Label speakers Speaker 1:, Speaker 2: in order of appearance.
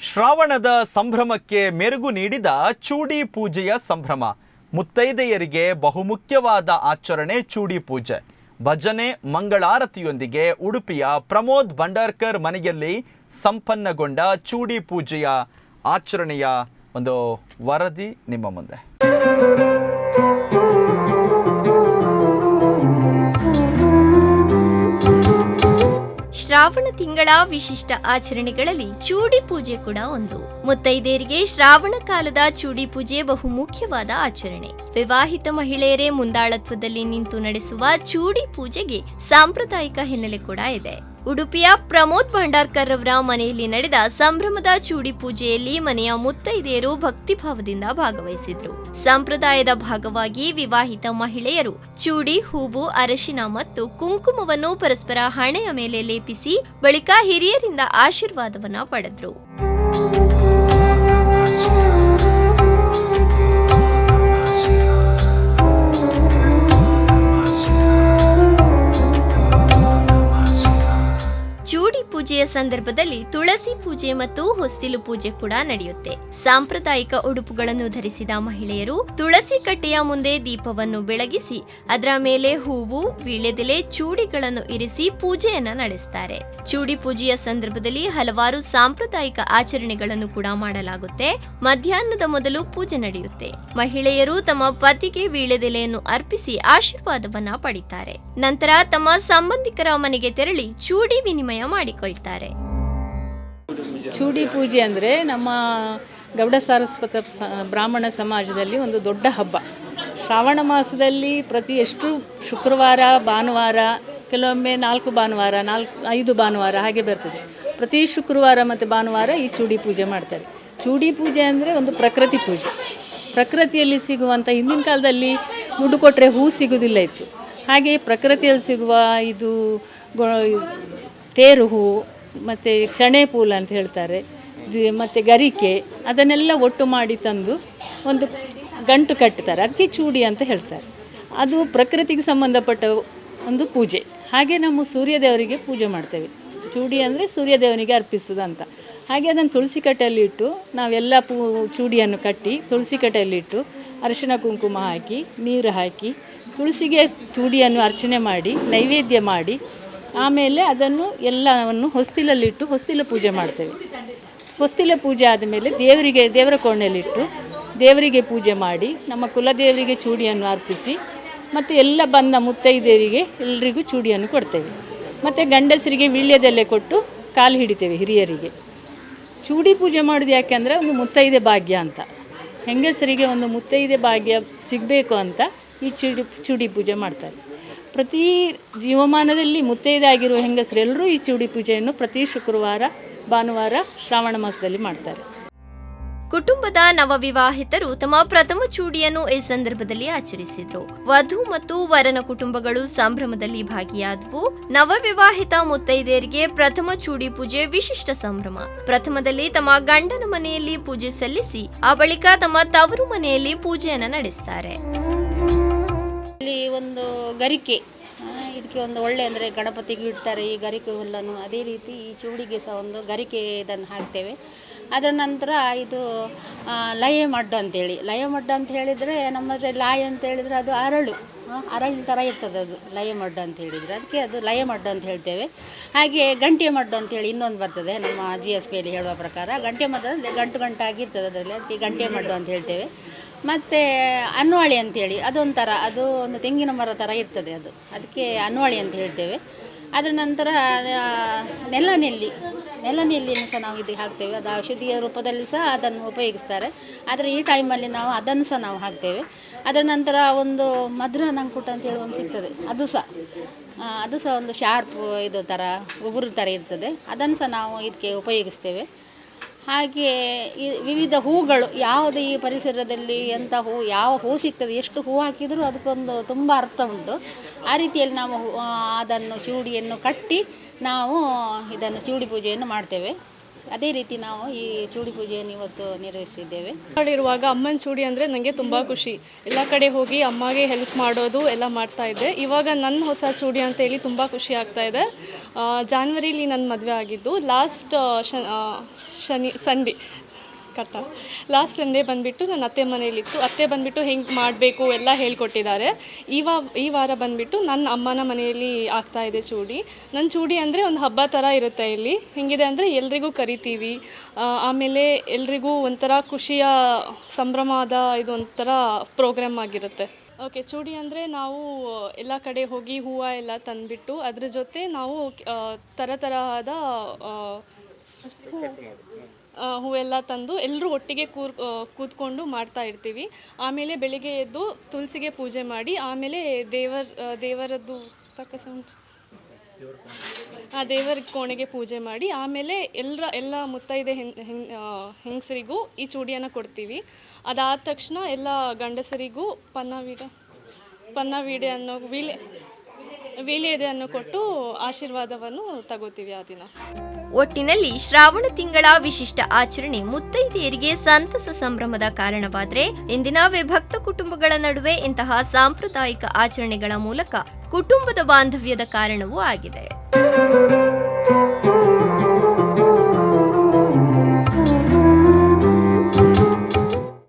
Speaker 1: ಶ್ರಾವಣದ ಸಂಭ್ರಮಕ್ಕೆ ಮೆರುಗು ನೀಡಿದ ಚೂಡಿ ಪೂಜೆಯ ಸಂಭ್ರಮ. ಮುತ್ತೈದೆಯರಿಗೆ ಬಹುಮುಖ್ಯವಾದ ಆಚರಣೆ ಚೂಡಿ ಪೂಜೆ. ಭಜನೆ, ಮಂಗಳಾರತಿಯೊಂದಿಗೆ ಉಡುಪಿಯ ಪ್ರಮೋದ್ ಭಂಡಾರ್ಕರ್ ಮನೆಯಲ್ಲಿ ಸಂಪನ್ನಗೊಂಡ ಚೂಡಿ ಪೂಜೆಯ ಆಚರಣೆಯ ಒಂದು ವರದಿ ನಿಮ್ಮ ಮುಂದೆ.
Speaker 2: ಶ್ರಾವಣ ತಿಂಗಳ ವಿಶಿಷ್ಟ ಆಚರಣೆಗಳಲ್ಲಿ ಚೂಡಿ ಪೂಜೆ ಕೂಡ ಒಂದು. ಮುತ್ತೈದೆಯರಿಗೆ ಶ್ರಾವಣ ಕಾಲದ ಚೂಡಿ ಪೂಜೆ ಬಹು ಮುಖ್ಯವಾದ ಆಚರಣೆ. ವಿವಾಹಿತ ಮಹಿಳೆಯರೇ ಮುಂದಾಳತ್ವದಲ್ಲಿ ನಿಂತು ನಡೆಸುವ ಚೂಡಿ ಪೂಜೆಗೆ ಸಾಂಪ್ರದಾಯಿಕ ಹಿನ್ನೆಲೆ ಕೂಡ ಇದೆ. ಉಡುಪಿಯ ಪ್ರಮೋದ್ ಭಂಡಾರ್ಕರ್ ಅವರ ಮನೆಯಲ್ಲಿ ನಡೆದ ಸಂಭ್ರಮದ ಚೂಡಿ ಪೂಜೆಯಲ್ಲಿ ಮನೆಯ ಮುತ್ತೈದೆಯರು ಭಕ್ತಿಭಾವದಿಂದ ಭಾಗವಹಿಸಿದ್ರು. ಸಂಪ್ರದಾಯದ ಭಾಗವಾಗಿ ವಿವಾಹಿತ ಮಹಿಳೆಯರು ಚೂಡಿ, ಹೂವು, ಅರಶಿನ ಮತ್ತು ಕುಂಕುಮವನ್ನು ಪರಸ್ಪರ ಹಣೆಯ ಮೇಲೆ ಲೇಪಿಸಿ ಬಳಿಕ ಹಿರಿಯರಿಂದ ಆಶೀರ್ವಾದವನ್ನು ಪಡೆದ್ರು. ಪೂಜೆಯ ಸಂದರ್ಭದಲ್ಲಿ ತುಳಸಿ ಪೂಜೆ ಮತ್ತು ಹೊಸ್ತಿಲು ಪೂಜೆ ಕೂಡ ನಡೆಯುತ್ತೆ. ಸಾಂಪ್ರದಾಯಿಕ ಉಡುಪುಗಳನ್ನು ಧರಿಸಿದ ಮಹಿಳೆಯರು ತುಳಸಿ ಕಟ್ಟೆಯ ಮುಂದೆ ದೀಪವನ್ನು ಬೆಳಗಿಸಿ, ಅದರ ಮೇಲೆ ಹೂವು, ವೀಳ್ಯದೆಲೆ, ಚೂಡಿಗಳನ್ನು ಇರಿಸಿ ಪೂಜೆಯನ್ನ ನಡೆಸ್ತಾರೆ. ಚೂಡಿ ಪೂಜೆಯ ಸಂದರ್ಭದಲ್ಲಿ ಹಲವಾರು ಸಾಂಪ್ರದಾಯಿಕ ಆಚರಣೆಗಳನ್ನು ಕೂಡ ಮಾಡಲಾಗುತ್ತೆ. ಮಧ್ಯಾಹ್ನದ ಮೊದಲು ಪೂಜೆ ನಡೆಯುತ್ತೆ. ಮಹಿಳೆಯರು ತಮ್ಮ ಪತಿಗೆ ವೀಳ್ಯದೆಲೆಯನ್ನು ಅರ್ಪಿಸಿ ಆಶೀರ್ವಾದವನ್ನ ಪಡಿತಾರೆ. ನಂತರ ತಮ್ಮ ಸಂಬಂಧಿಕರ ಮನೆಗೆ ತೆರಳಿ ಚೂಡಿ ವಿನಿಮಯ ಮಾಡಿಕೊಳ್ತಾರೆ
Speaker 3: ಚೂಡಿ ಪೂಜೆ ಅಂದರೆ ನಮ್ಮ ಗೌಡ ಸಾರಸ್ವತ ಬ್ರಾಹ್ಮಣ ಸಮಾಜದಲ್ಲಿ ಒಂದು ದೊಡ್ಡ ಹಬ್ಬ. ಶ್ರಾವಣ ಮಾಸದಲ್ಲಿ ಪ್ರತಿ ಎಷ್ಟು ಶುಕ್ರವಾರ, ಭಾನುವಾರ, ಕೆಲವೊಮ್ಮೆ ನಾಲ್ಕು ಭಾನುವಾರ, ನಾಲ್ಕು, ಐದು ಭಾನುವಾರ ಹಾಗೆ ಬರ್ತದೆ. ಪ್ರತಿ ಶುಕ್ರವಾರ ಮತ್ತು ಭಾನುವಾರ ಈ ಚೂಡಿ ಪೂಜೆ ಮಾಡ್ತಾರೆ. ಚೂಡಿ ಪೂಜೆ ಅಂದರೆ ಒಂದು ಪ್ರಕೃತಿ ಪೂಜೆ. ಪ್ರಕೃತಿಯಲ್ಲಿ ಸಿಗುವಂಥ ಹಿಂದಿನ ಕಾಲದಲ್ಲಿ ದುಡ್ಡು ಕೊಟ್ಟರೆ ಹೂ ಸಿಗೋದಿಲ್ಲ ಇತ್ತು. ಹಾಗೆ ಪ್ರಕೃತಿಯಲ್ಲಿ ಸಿಗುವ ಇದು ತೇರು ಹೂವು ಮತ್ತು ಕ್ಷಣೆ ಪೂಲ್ ಅಂತ ಹೇಳ್ತಾರೆ. ಮತ್ತು ಗರಿಕೆ, ಅದನ್ನೆಲ್ಲ ಒಟ್ಟು ಮಾಡಿ ತಂದು ಒಂದು ಗಂಟು ಕಟ್ತಾರೆ. ಅದಕ್ಕೆ ಚೂಡಿ ಅಂತ ಹೇಳ್ತಾರೆ. ಅದು ಪ್ರಕೃತಿಗೆ ಸಂಬಂಧಪಟ್ಟ ಒಂದು ಪೂಜೆ. ಹಾಗೆ ನಾವು ಸೂರ್ಯದೇವರಿಗೆ ಪೂಜೆ ಮಾಡ್ತೇವೆ. ಚೂಡಿ ಅಂದರೆ ಸೂರ್ಯದೇವನಿಗೆ ಅರ್ಪಿಸೋದು ಅಂತ ಹಾಗೆ ಅದನ್ನು ತುಳಸಿ ಕಟ್ಟೆಯಲ್ಲಿ ಇಟ್ಟು ನಾವೆಲ್ಲ ಪೂ, ಚೂಡಿಯನ್ನು ಕಟ್ಟಿ ತುಳಸಿ ಕಟ್ಟೆಯಲ್ಲಿ ಇಟ್ಟು ಅರಿಶಿನ ಕುಂಕುಮ ಹಾಕಿ, ನೀರು ಹಾಕಿ ತುಳಸಿಗೆ ಚೂಡಿಯನ್ನು ಅರ್ಚನೆ ಮಾಡಿ, ನೈವೇದ್ಯ ಮಾಡಿ ಆಮೇಲೆ ಅದನ್ನು ಎಲ್ಲವನ್ನು ಹೊಸ್ತಿಲಲ್ಲಿಟ್ಟು ಹೊಸ್ತಿಲ ಪೂಜೆ ಮಾಡ್ತೇವೆ. ಹೊಸ್ತಿಲ ಪೂಜೆ ಆದಮೇಲೆ ದೇವರಿಗೆ, ದೇವರ ಕೋಣೆಯಲ್ಲಿಟ್ಟು ದೇವರಿಗೆ ಪೂಜೆ ಮಾಡಿ, ನಮ್ಮ ಕುಲದೇವರಿಗೆ ಚೂಡಿಯನ್ನು ಅರ್ಪಿಸಿ, ಮತ್ತು ಎಲ್ಲ ಬಂದ ಮುತ್ತೈದೆಯರಿಗೆ ಎಲ್ರಿಗೂ ಚೂಡಿಯನ್ನು ಕೊಡ್ತೇವೆ. ಮತ್ತು ಗಂಡಸರಿಗೆ ವೀಳ್ಯದೆಲೆ ಕೊಟ್ಟು ಕಾಲು ಹಿಡಿತೇವೆ ಹಿರಿಯರಿಗೆ. ಚೂಡಿ ಪೂಜೆ ಮಾಡೋದು ಯಾಕೆಂದರೆ ಒಂದು ಮುತ್ತೈದೆ ಭಾಗ್ಯ ಅಂತ. ಹೆಂಗಸರಿಗೆ ಒಂದು ಮುತ್ತೈದೆ ಭಾಗ್ಯ ಸಿಗಬೇಕು ಅಂತ ಈ ಚೂಡಿ ಚೂಡಿ ಪೂಜೆ ಮಾಡ್ತಾರೆ. ಪ್ರತಿ ಜೀವಮಾನದಲ್ಲಿ ಮುತ್ತೈದೆ ಹೆಂಗಸರೆಲ್ಲರೂ ಹೆಂಗಸರು ಎಲ್ಲರೂ ಈ ಚೂಡಿ ಪೂಜೆಯನ್ನು ಪ್ರತಿ ಶುಕ್ರವಾರ, ಭಾನುವಾರ, ಶ್ರಾವಣ ಮಾಸದಲ್ಲಿ ಮಾಡ್ತಾರೆ.
Speaker 2: ಕುಟುಂಬದ ನವವಿವಾಹಿತರು ತಮ್ಮ ಪ್ರಥಮ ಚೂಡಿಯನ್ನು ಈ ಸಂದರ್ಭದಲ್ಲಿ ಆಚರಿಸಿದ್ರು. ವಧು ಮತ್ತು ವರನ ಕುಟುಂಬಗಳು ಸಂಭ್ರಮದಲ್ಲಿ ಭಾಗಿಯಾದವು. ನವವಿವಾಹಿತ ಮುತ್ತೈದೆಯರಿಗೆ ಪ್ರಥಮ ಚೂಡಿ ಪೂಜೆ ವಿಶಿಷ್ಟ ಸಂಭ್ರಮ. ಪ್ರಥಮದಲ್ಲಿ ತಮ್ಮ ಗಂಡನ ಮನೆಯಲ್ಲಿ ಪೂಜೆ ಸಲ್ಲಿಸಿ, ಆ ಬಳಿಕ ತಮ್ಮ ತವರು ಮನೆಯಲ್ಲಿ ಪೂಜೆಯನ್ನು ನಡೆಸ್ತಾರೆ.
Speaker 4: ಇಲ್ಲಿ ಒಂದು ಗರಿಕೆ. ಇದಕ್ಕೆ ಒಂದು ಒಳ್ಳೆ ಅಂದರೆ ಗಣಪತಿಗೆ ಇಡ್ತಾರೆ ಈ ಗರಿಕೆ ಹುಲ್ಲನ್ನು. ಅದೇ ರೀತಿ ಈ ಚೂಡಿಗೆ ಸಹ ಒಂದು ಗರಿಕೆ ಇದನ್ನು ಹಾಕ್ತೇವೆ. ಅದರ ನಂತರ ಇದು ಲಯ ಮಡ್ಡು ಅಂತೇಳಿ. ಲಯ ಮಡ್ಡು ಅಂತ ಹೇಳಿದರೆ ನಮ್ಮದ್ರೆ ಲಾಯ ಅಂತ ಹೇಳಿದರೆ ಅದು ಅರಳು. ಅರಳಿನ ಥರ ಇರ್ತದೆ ಅದು ಲಯ ಮಡ್ಡು ಅಂತ ಹೇಳಿದರೆ. ಅದಕ್ಕೆ ಅದು ಲಯ ಮಡ್ಡು ಅಂತ ಹೇಳ್ತೇವೆ. ಹಾಗೆ ಗಂಟೆ ಮಡ್ಡು ಅಂತೇಳಿ ಇನ್ನೊಂದು ಬರ್ತದೆ, ನಮ್ಮ ಜಿ ಎಸ್ ಪಿಯಲ್ಲಿ ಹೇಳುವ ಪ್ರಕಾರ. ಗಂಟೆ ಮಡ್ಡು ಅಂದರೆ ಗಂಟು ಗಂಟಾಗಿರ್ತದೆ ಅದರಲ್ಲಿ. ಅದಕ್ಕೆ ಗಂಟೆ ಮಡ್ಡು ಅಂತ ಹೇಳ್ತೇವೆ. ಮತ್ತು ಅನ್ವಾಳಿ ಅಂತೇಳಿ, ಅದೊಂಥರ, ಅದು ಒಂದು ತೆಂಗಿನ ಮರ ಥರ ಇರ್ತದೆ ಅದು. ಅದಕ್ಕೆ ಅನ್ವಾಳಿ ಅಂತ ಹೇಳ್ತೇವೆ. ಅದರ ನಂತರ ನೆಲನೆಲ್ಲಿ ನೆಲನೆಲ್ಲಿಯನ್ನು ಸಹ ನಾವು ಇದಕ್ಕೆ ಹಾಕ್ತೇವೆ. ಅದು ಔಷಧಿಯ ರೂಪದಲ್ಲಿ ಸಹ ಅದನ್ನು ಉಪಯೋಗಿಸ್ತಾರೆ. ಆದರೆ ಈ ಟೈಮಲ್ಲಿ ನಾವು ಅದನ್ನು ಸಹ ನಾವು ಹಾಕ್ತೇವೆ. ಅದರ ನಂತರ ಒಂದು ಮಧುರ ನಂಕುಟ ಅಂತೇಳಿ ಒಂದು ಸಿಗ್ತದೆ. ಅದು ಸಹ ಅದು ಸಹ ಒಂದು ಶಾರ್ಪ್ ಇದು ಥರ, ಉಗುರು ಥರ ಇರ್ತದೆ. ಅದನ್ನು ಸಹ ನಾವು ಇದಕ್ಕೆ ಉಪಯೋಗಿಸ್ತೇವೆ. ಹಾಗೆ ವಿವಿಧ ಹೂಗಳು ಯಾವುದು ಈ ಪರಿಸರದಲ್ಲಿ ಎಂಥ ಹೂ, ಯಾವ ಹೂ ಸಿಗ್ತದೆ, ಎಷ್ಟು ಹೂ ಹಾಕಿದರೂ ಅದಕ್ಕೊಂದು ತುಂಬ ಅರ್ಥ ಉಂಟು. ಆ ರೀತಿಯಲ್ಲಿ ನಾವು ಅದನ್ನು ಚೂಡಿಯನ್ನು ಕಟ್ಟಿ ನಾವು ಇದನ್ನು ಚೂಡಿ ಪೂಜೆಯನ್ನು ಮಾಡ್ತೇವೆ. ಅದೇ ರೀತಿ ನಾವು ಈ ಚೂಡಿ ಪೂಜೆಯನ್ನು ಇವತ್ತು ನಿರ್ವಹಿಸ್ತಿದ್ದೇವೆ.
Speaker 5: ಇರುವಾಗ ಅಮ್ಮನ ಚೂಡಿ ಅಂದರೆ ನನಗೆ ತುಂಬ ಖುಷಿ. ಎಲ್ಲ ಕಡೆ ಹೋಗಿ ಅಮ್ಮಗೆ ಹೆಲ್ಪ್ ಮಾಡೋದು ಎಲ್ಲ ಮಾಡ್ತಾ ಇದ್ದೆ. ಇವಾಗ ನನ್ನ ಹೊಸ ಚೂಡಿ ಅಂತ ಹೇಳಿ ತುಂಬ ಖುಷಿ ಆಗ್ತಾ ಇದೆ. ಜಾನ್ವರಿಲಿ ನನ್ನ ಮದುವೆ ಆಗಿದ್ದು ಲಾಸ್ಟ್ ಶನಿ ಸಂಡೇ ಕಟ್ಟ. ಲಾಸ್ಟ್ ಸಂಡೇ ಬಂದುಬಿಟ್ಟು ನನ್ನ ಅತ್ತೆ ಮನೇಲಿತ್ತು ಅತ್ತೆ ಬಂದುಬಿಟ್ಟು ಹೆಂಗೆ ಮಾಡಬೇಕು ಎಲ್ಲ ಹೇಳ್ಕೊಟ್ಟಿದ್ದಾರೆ. ಈ ವಾ, ಈ ವಾರ ಬಂದುಬಿಟ್ಟು ನನ್ನ ಅಮ್ಮನ ಮನೆಯಲ್ಲಿ ಆಗ್ತಾ ಇದೆ ಚೂಡಿ. ನನ್ನ ಚೂಡಿ ಅಂದರೆ ಒಂದು ಹಬ್ಬ ಥರ ಇರುತ್ತೆ ಇಲ್ಲಿ. ಹೆಂಗಿದೆ ಅಂದರೆ ಎಲ್ರಿಗೂ ಕರಿತೀವಿ. ಆಮೇಲೆ ಎಲ್ರಿಗೂ ಒಂಥರ ಖುಷಿಯ ಸಂಭ್ರಮದ ಇದು ಒಂಥರ ಪ್ರೋಗ್ರಾಮ್ ಆಗಿರುತ್ತೆ. ಓಕೆ ಚೂಡಿ ಅಂದರೆ ನಾವು ಎಲ್ಲ ಕಡೆ ಹೋಗಿ ಹೂವು ಎಲ್ಲ ತಂದುಬಿಟ್ಟು ಅದ್ರ ಜೊತೆ ನಾವು ಥರ ತರಹದ ಹೂವೆಲ್ಲ ತಂದು ಎಲ್ಲರೂ ಒಟ್ಟಿಗೆ ಕೂರ್ ಕೂತ್ಕೊಂಡು ಮಾಡ್ತಾ ಇರ್ತೀವಿ. ಆಮೇಲೆ ಬೆಳಿಗ್ಗೆ ಎದ್ದು ತುಳಸಿಗೆ ಪೂಜೆ ಮಾಡಿ, ಆಮೇಲೆ ದೇವರ ದೇವರದ್ದು ಪಕ್ಕ ಆ, ದೇವರ ಕೋಣೆಗೆ ಪೂಜೆ ಮಾಡಿ, ಆಮೇಲೆ ಎಲ್ಲರ ಎಲ್ಲ ಮುತ್ತೈದೆ ಹೆಂಗಸರಿಗೂ ಈ ಚೂಡಿಯನ್ನು ಕೊಡ್ತೀವಿ. ಅದಾದ ತಕ್ಷಣ ಎಲ್ಲ ಗಂಡಸರಿಗೂ ಪನ್ನವೀಡ, ಪನ್ನವೀಡೆ ಅನ್ನೋ ವೀಳೆ ವೀಳ್ಯದೆಯನ್ನು ಕೊಟ್ಟು ಆಶೀರ್ವಾದವನ್ನು ತಗೋತೀವಿ ಆ ದಿನ.
Speaker 2: ಒಟ್ಟಿನಲ್ಲಿ ಶ್ರಾವಣ ತಿಂಗಳ ವಿಶಿಷ್ಟ ಆಚರಣೆ ಮುತ್ತೈದೆಯರಿಗೆ ಸಂತಸ ಸಂಭ್ರಮದ ಕಾರಣವಾದರೆ ಇಂದಿನ ವಿಭಕ್ತ ಕುಟುಂಬಗಳ ನಡುವೆ ಇಂತಹ ಸಾಂಪ್ರದಾಯಿಕ ಆಚರಣೆಗಳ ಮೂಲಕ ಕುಟುಂಬದ ಬಾಂಧವ್ಯದ ಕಾರಣವೂ ಆಗಿದೆ.